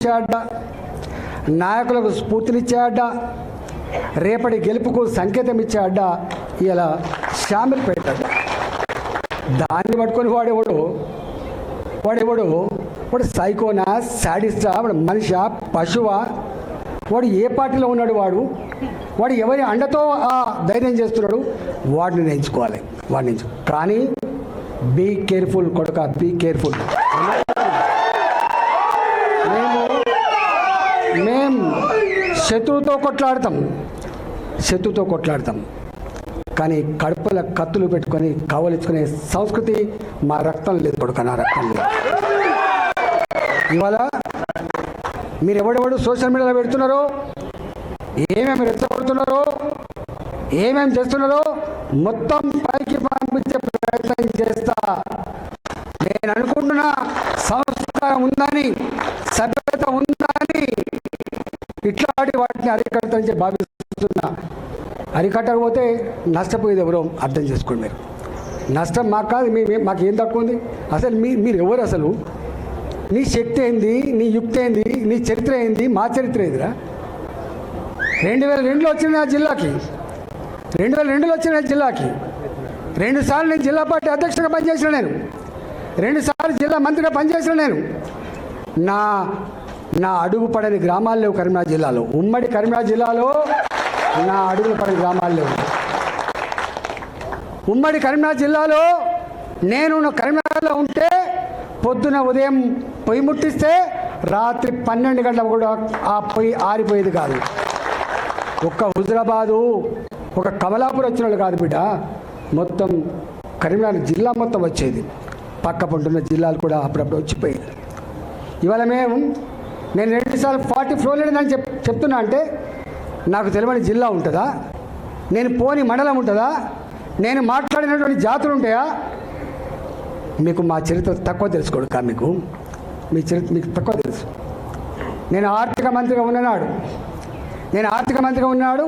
ఇచ్చే అడ్డ నాయకులకు స్ఫూర్తినిచ్చే అడ్డ రేపటి గెలుపుకు సంకేతం ఇచ్చే అడ్డ ఇలా షామిల్ అడ్డ దాన్ని పట్టుకొని వాడేవాడు? వాడేవాడు? వాడు సైకోనా శాడిస్టా వాడు మనిషా పశువా? వాడు ఏ పార్టీలో ఉన్నాడు వాడు? వాడు ఎవరి అండతో ఆ ధైర్యం చేస్తున్నాడు? వాడిని నేర్చుకోవాలి. వాడిని కానీ బీ కేర్ఫుల్ కొడుక బీ కేర్ఫుల్ మేము మేం శత్రువుతో కొట్లాడతాం. శత్రుతో కొట్లాడతాం. కానీ కడుపుల కత్తులు పెట్టుకొని కవలించుకునే సంస్కృతి మా రక్తం లేదు కొడుకు నా రక్తం లేదు. ఇవాళ మీరు ఎవడెవడు సోషల్ మీడియాలో పెడుతున్నారో ఏమేమి రెచ్చగొడుతున్నారో ఏమేమి చేస్తున్నారో మొత్తం పైకి పంపించే ప్రయత్నం చేస్తా ఇట్లాంటి వాటిని అరికడతానని భావిస్తున్నా అరికట్టకపోతే నష్టపోయేది ఎవరో అర్థం చేసుకోండి మీరు. నష్టం మాకు కాదు మీ మీ- మాకు ఏం తక్కువ ఉంది? అసలు మీ మీరు ఎవరు అసలు? నీ శక్తి ఏంది? నీ యుక్తి ఏంది? నీ చరిత్ర ఏంది? మా చరిత్ర ఏందిరా? రెండు వేల రెండులో వచ్చిన నా జిల్లాకి రెండు వేల రెండులో వచ్చిన నా జిల్లాకి రెండు సార్లు నేను జిల్లా పార్టీ అధ్యక్షుడిగా పనిచేసిన నేను రెండు సార్లు జిల్లా మంత్రిగా పనిచేసిన నేను నా నా అడుగు పడని గ్రామాలు లేవు కరీంనగర్ జిల్లాలో. ఉమ్మడి కరీంనగర్ జిల్లాలో నా అడుగులు పడని గ్రామాలు లేవు. ఉమ్మడి కరీంనగర్ జిల్లాలో నేను కరీంనగర్లో ఉంటే పొద్దున ఉదయం పొయ్యి ముట్టిస్తే రాత్రి పన్నెండు గంటలకు కూడా ఆ పొయ్యి ఆరిపోయేది కాదు. ఒక్క హుజరాబాదు ఒక కమలాపూర్ వచ్చిన వాళ్ళు కాదు బిడ్డ. మొత్తం కరీంనగర్ జిల్లా మొత్తం వచ్చేది. పక్క పంటున్న జిల్లాలు కూడా అప్పుడప్పుడు వచ్చిపోయేది ఇవాళ మేము నేను రెండుసార్లు ఫార్టీ ఫ్లోర్ లేదని చెప్ చెప్తున్నా అంటే నాకు తెలియని జిల్లా ఉంటుందా? నేను పోని మండలం ఉంటుందా? నేను మాట్లాడినటువంటి జాతులు ఉంటాయా? మీకు మా చరిత్ర తక్కువ తెలుసుకోడు కా మీకు. మీ చరిత్ర మీకు తక్కువ తెలుసు. నేను ఆర్థిక మంత్రిగా ఉన్ననాడు. నేను ఆర్థిక మంత్రిగా ఉన్నాడు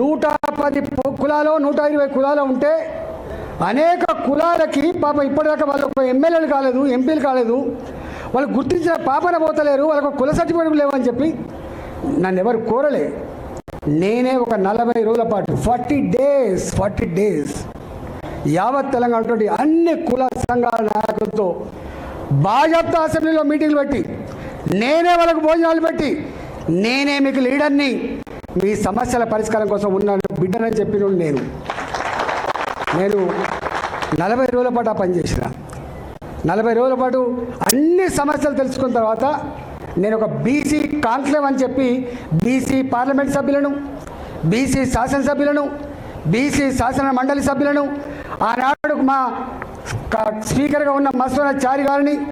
నూట పది కులాలో కులాలు నూట ఇరవై కులాలు ఉంటే అనేక కులాలకి పాప ఇప్పటిదాకా వాళ్ళకు ఎమ్మెల్యేలు కాలేదు ఎంపీలు కాలేదు. వాళ్ళు గుర్తించిన పాపన పోతలేరు వాళ్ళకు కుల సర్టిఫికేట్ లేవని చెప్పి నన్ను ఎవరు కోరలే. నేనే ఒక నలభై రోజుల పాటు ఫార్టీ డేస్ ఫార్టీ డేస్ యావత్ తెలంగాణ ఉన్నటువంటి అన్ని కుల సంఘాల నాయకులతో భాజపా అసెంబ్లీలో మీటింగ్లు పెట్టి నేనే వాళ్ళకు భోజనాలు పెట్టి నేనే మీకు లీడర్ని మీ సమస్యల పరిష్కారం కోసం ఉన్నాను బిడ్డనని చెప్పిన నేను. నేను నలభై రోజుల పాటు ఆ పని చేసినా. నలభై రోజుల పాటు అన్ని సమస్యలు తెలుసుకున్న తర్వాత నేను ఒక బీసీ కాన్క్లేవ్ అని చెప్పి బీసీ పార్లమెంట్ సభ్యులను బీసీ శాసనసభ్యులను బీసీ శాసన మండలి సభ్యులను ఆనాడు మా స్పీకర్గా ఉన్న మస్వనాచారి గారిని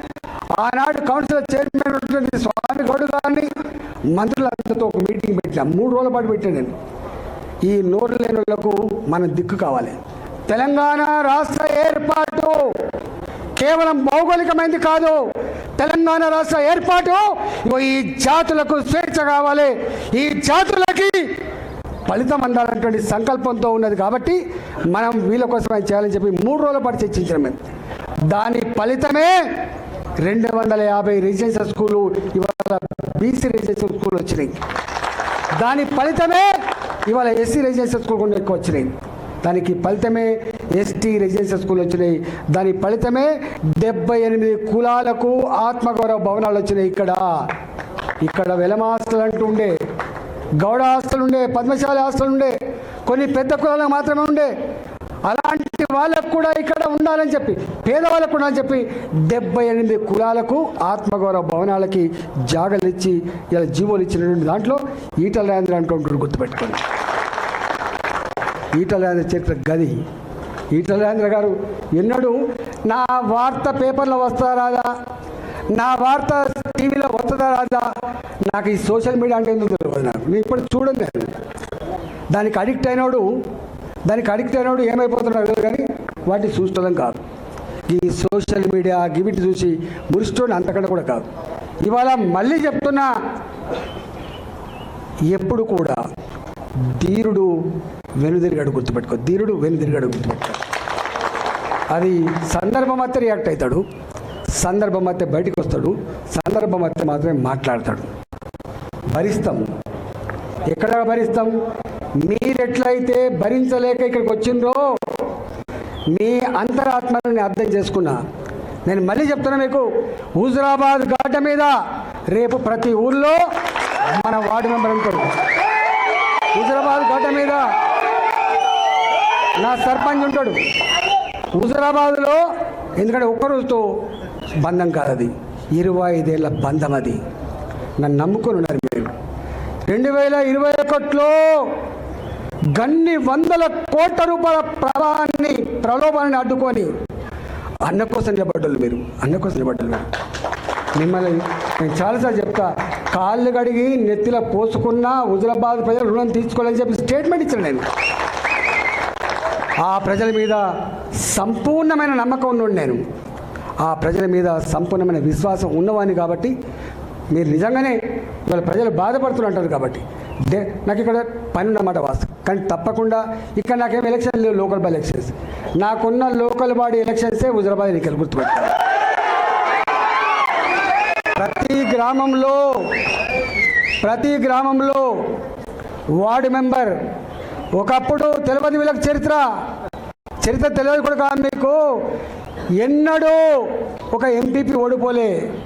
ఆనాడు కౌన్సిల్ చైర్మన్ ఉన్నటువంటి స్వామి గౌడ్ గారిని మంత్రులందరితో ఒక మీటింగ్ పెట్టిన. మూడు రోజుల పాటు పెట్టాను నేను. ఈ నోరు లేని మనం దిక్కు కావాలి. తెలంగాణ రాష్ట్ర ఏర్పాటు. కేవలం భౌగోళికమైంది కాదు. తెలంగాణ రాష్ట్ర ఏర్పాటు ఈ జాతులకు స్వేచ్ఛ కావాలి. ఈ జాతులకి ఫలితం అందాలన్నటువంటి సంకల్పంతో ఉన్నది కాబట్టి మనం వీళ్ళ కోసమే చేయాలని చెప్పి మూడు రోజుల పాటు చర్చించడం మేము. దాని ఫలితమే రెండు వందల యాభై రెసిడెన్షియల్ స్కూలు ఇవాళ బీసీ రెసిడెన్షియల్ స్కూల్ వచ్చినాయి. దాని ఫలితమే ఇవాళ ఎస్సీ రెసిడెన్షియల్ స్కూల్ కొన్ని ఎక్కువ వచ్చినాయి. దానికి ఫలితమే ఎస్టీ రెసిడెన్షియల్ స్కూల్ వచ్చినాయి. దాని ఫలితమే డెబ్బై ఎనిమిది కులాలకు ఆత్మగౌరవ భవనాలు వచ్చినాయి ఇక్కడ. ఇక్కడ వెలమాస్తులు అంటూ ఉండే గౌడ ఆస్తులు ఉండే పద్మశాలి ఆస్తులు ఉండే కొన్ని పెద్ద కులాలకు మాత్రమే ఉండే. అలాంటి వాళ్ళకు కూడా ఇక్కడ ఉండాలని చెప్పి పేదవాళ్ళకు కూడా అని చెప్పి డెబ్బై ఎనిమిది కులాలకు ఆత్మగౌరవ భవనాలకి జాగలు ఇచ్చి ఇలా జీవోలు ఇచ్చినటువంటి దాంట్లో ఈటల రాజేంద్ర అంటుంటారు గుర్తుపెట్టుకోండి. ఈటల రాజేంద్ర చరిత్ర గది ఈటల రాజేంద్ర గారు ఎన్నడూ నా వార్త పేపర్లో వస్తా రాదా నా వార్త టీవీలో వస్తుందా రాదా నాకు ఈ సోషల్ మీడియా అంటే ఎందుకు తెలియదు నాకు నేను ఇప్పుడు చూడండి. నేను దానికి అడిక్ట్ అయినోడు దానికి అడిక్ట్ అయినోడు ఏమైపోతున్నాడు కానీ వాటిని చూసుకోవడం కాదు. ఈ సోషల్ మీడియా గివిటి చూసి మురిస్తోని అంతకంటే కూడా కాదు. ఇవాళ మళ్ళీ చెప్తున్నా ఎప్పుడు కూడా ధీరుడు వెనుదిరిగాడు గుర్తుపెట్టుకో. ధీరుడు వెనుదిరిగాడు గుర్తుపెట్టుకో. అది సందర్భం అయితే రియాక్ట్ అవుతాడు. సందర్భం అయితే బయటికి వస్తాడు. సందర్భం అయితే మాత్రమే మాట్లాడతాడు. భరిస్తాం. ఎక్కడ భరిస్తాం? మీరెట్లయితే భరించలేక ఇక్కడికి వచ్చిండ్రో మీ అంతరాత్మను నేను అర్థం చేసుకున్నా. నేను మళ్ళీ చెప్తున్నా మీకు హుజురాబాద్ ఘాట మీద రేపు ప్రతి ఊళ్ళో మన వార్డు మెంబర్ అంటారు హుజరాబాద్ గడ్డ మీద నా సర్పంచ్ ఉంటాడు. హుజరాబాద్లో ఎందుకంటే ఒక్కరోజుతో బంధం కాదు అది ఇరవై ఐదేళ్ళ బంధం అది. నన్ను నమ్ముకొని ఉన్నారు మీరు. రెండు వేల ఇరవై ఒకటిలో గన్ని వందల కోట్ల రూపాయల ప్రవాహాన్ని ప్రలోభాన్ని అడ్డుకొని అన్న కోసం నిలబడ్డారు మీరు. అన్న కోసం నిలబడ్డారు మిమ్మల్ని నేను చాలాసార్లు చెప్తా కాళ్ళు కడిగి నెత్తిలో పోసుకున్నా హుజరాబాద్ ప్రజలు రుణం తీసుకోవాలని చెప్పి స్టేట్మెంట్ ఇచ్చాను నేను. ఆ ప్రజల మీద సంపూర్ణమైన నమ్మకం ఉన్నోడు నేను. ఆ ప్రజల మీద సంపూర్ణమైన విశ్వాసం ఉన్నవాడిని కాబట్టి మీరు నిజంగానే ఇవాళ ప్రజలు బాధపడుతుంటారు కాబట్టి. డే నాకు ఇక్కడ పని ఉన్నమాట వాస్తు కానీ తప్పకుండా ఇక్కడ నాకేం ఎలక్షన్ లేవు లోకల్ బై ఎలక్షన్స్. నాకున్న లోకల్ బాడీ ఎలక్షన్సే హుజరాబాద్ ఎన్నికలు గుర్తుపెట్టాను ప్రతి గ్రామంలో ప్రతి గ్రామంలో వార్డు మెంబర్ ఒకప్పుడు తెలియదు వీళ్ళకి చరిత్ర. చరిత్ర తెలియదు కూడా కాదు మీకు. ఎన్నడూ ఒక ఎంపీపీ ఓడిపోలే.